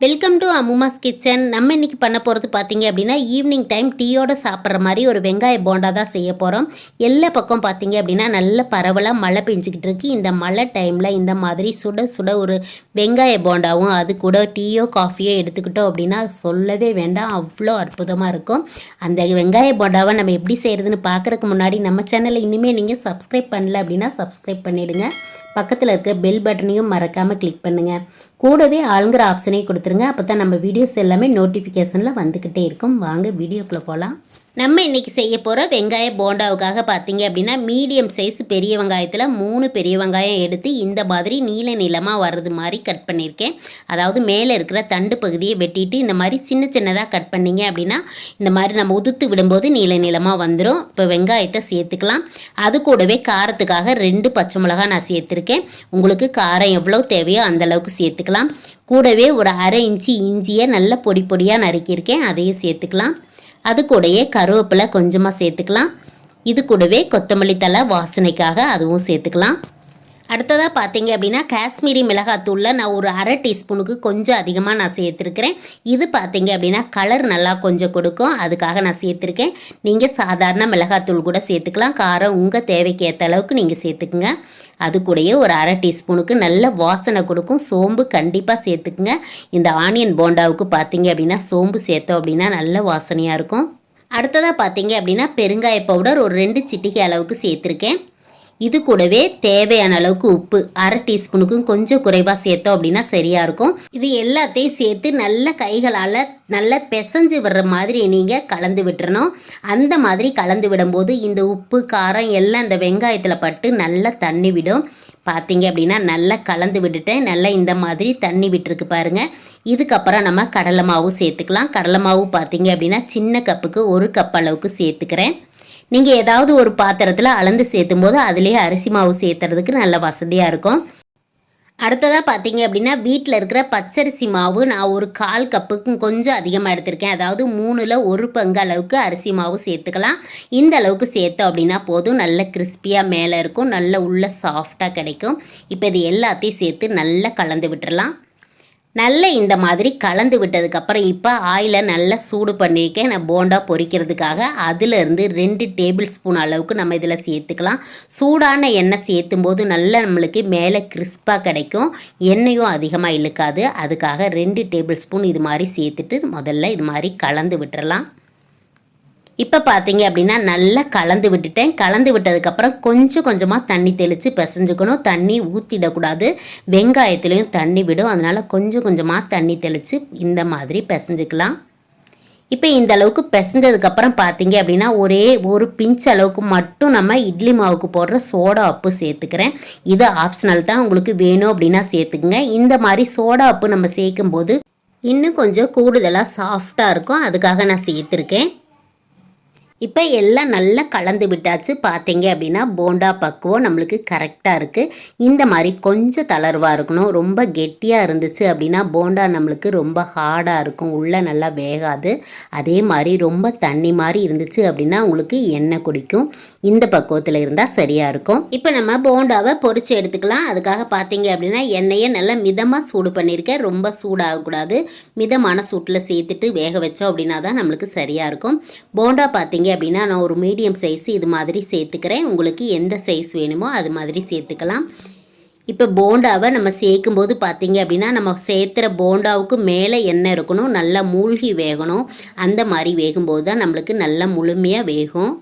Welcome to அம்மாஸ் kitchen நம்ம இன்றைக்கி பண்ண போகிறது பார்த்திங்க அப்படின்னா ஈவினிங் டைம் டீயோட சாப்பிட்ற மாதிரி ஒரு வெங்காய போண்டா தான் செய்ய போகிறோம் எல்லா பக்கம் பார்த்தீங்க அப்படின்னா நல்ல பரவலாக மழை பெஞ்சிக்கிட்டு இருக்கு. இந்த மழை டைமில் இந்த மாதிரி சுட சுட ஒரு வெங்காய போண்டாவும் அது கூட டீயோ காஃபியோ எடுத்துக்கிட்டோம் அப்படின்னா சொல்லவே வேண்டாம். அவ்வளோ அற்புதமாக இருக்கும். அந்த வெங்காய போண்டாவை நம்ம எப்படி செய்கிறதுன்னு பார்க்குறதுக்கு முன்னாடி நம்ம சேனலை இனிமேல் நீங்கள் சப்ஸ்கிரைப் பண்ணல அப்படின்னா சப்ஸ்கிரைப் பண்ணிவிடுங்க பக்கத்தில் இருக்கிற பெல் பட்டனையும் மறக்காமல் கிளிக் பண்ணுங்கள் கூடவே ஆளுங்கிற ஆப்ஷனையும் கொடுத்துருங்க. அப்போ தான் நம்ம வீடியோஸ் எல்லாமே நோட்டிஃபிகேஷனில் வந்துக்கிட்டே இருக்கும். வாங்க வீடியோக்குள்ளே போகலாம் நம்ம இன்றைக்கி செய்ய போகிற வெங்காய போண்டாவுக்காக பார்த்தீங்க அப்படின்னா மீடியம் சைஸ் பெரிய வெங்காயத்தில் மூணு பெரிய வெங்காயம் எடுத்து இந்த மாதிரி நீல நீளமாக வர்றது மாதிரி கட் பண்ணியிருக்கேன். அதாவது மேலே இருக்கிற தண்டு பகுதியை வெட்டிட்டு இந்த மாதிரி சின்ன சின்னதாக கட் பண்ணிங்க அப்படின்னா இந்த மாதிரி நம்ம உதுத்து விடும்போது நீல நீளமாக வந்துடும் இப்போ வெங்காயத்தை சேர்த்துக்கலாம். அது கூடவே காரத்துக்காக ரெண்டு பச்சை மிளகாய் நான் சேர்த்துருக்கேன். உங்களுக்கு காரம் எவ்வளோ தேவையோ அந்தளவுக்கு சேர்த்துக்கலாம். கூடவே ஒரு அரை இன்ச்சு இஞ்சியை நல்ல பொடி பொடியாக நறுக்கியிருக்கேன். அதையும் சேர்த்துக்கலாம். அது கூடயே கருவேப்பிலை கொஞ்சமாக சேர்த்துக்கலாம். இது கூடவே கொத்தமல்லி தலை வாசனைக்காக அதுவும் சேர்த்துக்கலாம். அடுத்ததாக பார்த்தீங்க அப்படின்னா காஷ்மீரி மிளகாத்தூளில் நான் ஒரு அரை டீஸ்பூனுக்கு கொஞ்சம் அதிகமாக நான் சேர்த்துருக்கிறேன். இது பார்த்தீங்க அப்படின்னா கலர் நல்லா கொஞ்சம் கொடுக்கும். அதுக்காக நான் சேர்த்துருக்கேன். நீங்கள் சாதாரண மிளகாத்தூள் கூட சேர்த்துக்கலாம். காரம் உங்கள் தேவைக்கு ஏற்ற அளவுக்கு நீங்கள் சேர்த்துக்குங்க. அது கூடயே ஒரு அரை டீஸ்பூனுக்கு நல்ல வாசனை கொடுக்கும். சோம்பு கண்டிப்பாக சேர்த்துக்குங்க. இந்த ஆனியன் போண்டாவுக்கு பார்த்தீங்க அப்படின்னா சோம்பு சேர்த்தோம் அப்படின்னா நல்ல வாசனையாக இருக்கும். அடுத்ததாக பார்த்தீங்க அப்படின்னா பெருங்காய பவுடர் ஒரு ரெண்டு சிட்டிகை அளவுக்கு சேர்த்துருக்கேன். இது கூடவே தேவையான அளவுக்கு உப்பு அரை டீஸ்பூனுக்கும் கொஞ்சம் குறைவாக சேர்த்தோம் அப்படின்னா சரியாக இருக்கும். இது எல்லாத்தையும் சேர்த்து நல்ல கைகளால் நல்லா பிசைஞ்சு விடுற மாதிரி நீங்கள் கலந்து விட்டுறணும். அந்த மாதிரி கலந்து விடும்போது இந்த உப்பு காரம் எல்லாம் இந்த வெங்காயத்தில் பட்டு நல்லா தண்ணி விடும். பார்த்தீங்க அப்படின்னா நல்லா கலந்து விட்டுட்டேன் நல்லா இந்த மாதிரி தண்ணி விட்டுருக்கு பாருங்கள் இதுக்கப்புறம் நம்ம கடலை மாவு சேர்த்துக்கலாம். கடலை மாவு பார்த்தீங்க அப்படின்னா சின்ன கப்புக்கு ஒரு கப் அளவுக்கு சேர்த்துக்கிறேன். நீங்கள் ஏதாவது ஒரு பாத்திரத்தில் அளந்து சேர்த்தும் போது அதுலேயே அரிசி மாவு சேர்த்துறதுக்கு நல்ல வசதியாக இருக்கும். அடுத்ததாக பார்த்தீங்க அப்படின்னா வீட்டில் இருக்கிற பச்சரிசி மாவு நான் ஒரு கால் கப்புக்கு கொஞ்சம் அதிகமாக எடுத்திருக்கேன். அதாவது மூணில் ஒரு பங்கு அளவுக்கு அரிசி மாவு சேர்த்துக்கலாம். இந்த அளவுக்கு சேர்த்தோம் அப்படின்னா போதும். நல்ல கிறிஸ்பியாக மேலே இருக்கும். நல்ல உள்ள சாஃப்டாக கிடைக்கும். இப்போ இது எல்லாத்தையும் சேர்த்து நல்லா கலந்து விட்டுறலாம். நல்ல இந்த மாதிரி கலந்து விட்டதுக்கப்புறம் இப்போ ஆயிலை நல்லா சூடு பண்ணியிருக்கேன் நான் போண்டா பொரிக்கிறதுக்காக அதிலிருந்து ரெண்டு டேபிள் ஸ்பூன் அளவுக்கு நம்ம இதில் சேர்த்துக்கலாம். சூடான எண்ணெய் சேர்த்தும் போது நல்லா நம்மளுக்கு மேலே கிறிஸ்பாக கிடைக்கும். எண்ணெயும் அதிகமாக இழுக்காது. அதுக்காக ரெண்டு டேபிள் ஸ்பூன் இது மாதிரி சேர்த்துட்டு முதல்ல இது மாதிரி கலந்து விட்டுறலாம். இப்போ பார்த்தீங்க அப்படின்னா நல்லா கலந்து விட்டுட்டேன். கலந்து விட்டதுக்கப்புறம் கொஞ்சம் கொஞ்சமாக தண்ணி தெளித்து பிசைஞ்சுக்கணும். தண்ணி ஊற்றிடக்கூடாது வெங்காயத்துலேயும் தண்ணி விடும். அதனால் கொஞ்சம் கொஞ்சமாக தண்ணி தெளித்து இந்த மாதிரி பிசைஞ்சுக்கலாம். இப்போ இந்த அளவுக்கு பிசைஞ்சதுக்கப்புறம் பார்த்தீங்க அப்படின்னா ஒரே ஒரு பிஞ்ச் அளவுக்கு மட்டும் நம்ம இட்லி மாவுக்கு போடுற சோடா உப்பு சேர்த்துக்கிறேன். இது ஆப்ஷனல் தான். உங்களுக்கு வேணும் அப்படின்னா சேர்த்துக்குங்க. இந்த மாதிரி சோடா உப்பு நம்ம சேர்க்கும் போது இன்னும் கொஞ்சம் கூடுதலாக சாஃப்டாக இருக்கும். அதுக்காக நான் சேர்த்துருக்கேன். இப்போ எல்லாம் நல்லா கலந்து விட்டாச்சு. பார்த்தீங்க அப்படின்னா போண்டா பக்குவம் நம்மளுக்கு கரெக்டாக இருக்குது இந்த மாதிரி கொஞ்சம் தளர்வாக இருக்கணும். ரொம்ப கெட்டியாக இருந்துச்சு அப்படின்னா போண்டா நம்மளுக்கு ரொம்ப ஹார்டாக இருக்கும். உள்ளே நல்லா வேகாது. அதே மாதிரி ரொம்ப தண்ணி மாதிரி இருந்துச்சு அப்படின்னா உங்களுக்கு எண்ணெய் குடிக்கும். இந்த பக்குவத்தில் இருந்தால் சரியாக இருக்கும். இப்போ நம்ம போண்டாவை பொறிச்சு எடுத்துக்கலாம். அதுக்காக பார்த்தீங்க அப்படின்னா எண்ணெயை நல்லா மிதமாக சூடு பண்ணியிருக்கேன் ரொம்ப சூடாகக்கூடாது. மிதமான சூட்டில் சேர்த்துட்டு வேக வச்சோம் அப்படின்னா தான் நம்மளுக்கு சரியாக இருக்கும். போண்டா பார்த்தீங்க அப்படின்னா நான் ஒரு மீடியம் சைஸ் இது மாதிரி சேர்த்துக்கிறேன். உங்களுக்கு எந்த சைஸ் வேணுமோ அது மாதிரி சேர்த்துக்கலாம். இப்போ போண்டாவை நம்ம சேர்க்கும்போது பார்த்தீங்க அப்படின்னா நம்ம சேர்த்துற போண்டாவுக்கு மேலே எண்ணெய் இருக்கணும். நல்லா மூழ்கி வேகணும். அந்த மாதிரி வேகும்போது தான் நம்மளுக்கு நல்லா முழுமையாக வேகும்.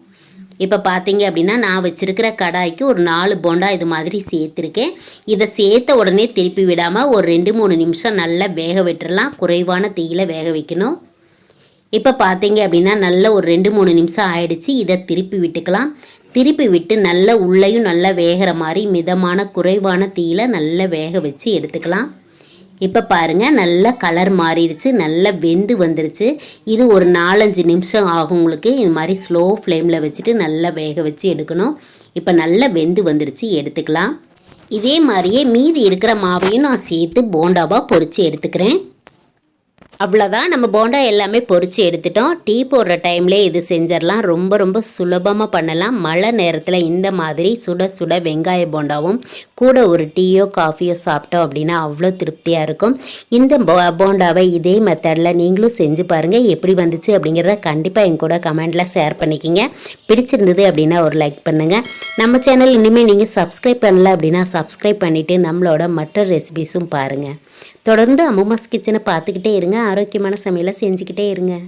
இப்போ பார்த்தீங்க அப்படின்னா நான் வச்சுருக்கிற கடாய்க்கு ஒரு நாலு போண்டா இது மாதிரி சேர்த்துருக்கேன். இதை சேர்த்த உடனே திருப்பி விடாமல் ஒரு ரெண்டு மூணு நிமிஷம் நல்லா வேக விட்டுறலாம். குறைவான தீயில் வேக வைக்கணும். இப்போ பார்த்தீங்க அப்படின்னா நல்ல ஒரு ரெண்டு மூணு நிமிஷம் ஆயிடுச்சு. இதை திருப்பி விட்டுக்கலாம். திருப்பி விட்டு நல்ல உள்ளேயும் நல்லா வேகிற மாதிரி மிதமான குறைவான தீயில் நல்லா வேக வச்சு எடுத்துக்கலாம். இப்போ பாருங்கள் நல்லா கலர் மாறிடுச்சு நல்லா வெந்து வந்துருச்சு. இது ஒரு நாலஞ்சு நிமிஷம் ஆகும் உங்களுக்கு. இது மாதிரி ஸ்லோ ஃப்ளேமில் வச்சுட்டு நல்லா வேக வச்சு எடுக்கணும். இப்போ நல்லா வெந்து வந்துருச்சு எடுத்துக்கலாம். இதே மாதிரியே மீதி இருக்கிற மாவையும் நான் சேர்த்து போண்டாவாக பொறிச்சு எடுத்துக்கிறேன். அவ்வளோதான் நம்ம போண்டா எல்லாமே பொறிச்சு எடுத்துட்டோம். டீ போடுற டைம்லேயே இது செஞ்சிடலாம் ரொம்ப ரொம்ப சுலபமாக பண்ணலாம். மழை நேரத்தில் இந்த மாதிரி சுட சுட வெங்காய போண்டாவும் கூட ஒரு டீயோ காஃபியோ சாப்பிட்டோம் அப்படின்னா அவ்வளோ திருப்தியாக இருக்கும். இந்த போ போண்டாவை இதே மெத்தடில் நீங்களும் செஞ்சு பாருங்கள் எப்படி வந்துச்சு அப்படிங்கிறத கண்டிப்பாக என் கூட கமெண்டில் ஷேர் பண்ணிக்கிங்க. பிடிச்சிருந்தது அப்படின்னா ஒரு லைக் பண்ணுங்கள் நம்ம சேனல் இனிமேல் நீங்கள் சப்ஸ்கிரைப் பண்ணல அப்படின்னா சப்ஸ்கிரைப் பண்ணிவிட்டு நம்மளோட மற்ற ரெசிபிஸும் பாருங்கள் தொடர்ந்து அம்முமாஸ் கிச்சனை பார்த்துக்கிட்டே இருங்க. ஆரோக்கியமான சமையலை செஞ்சுக்கிட்டே இருங்க.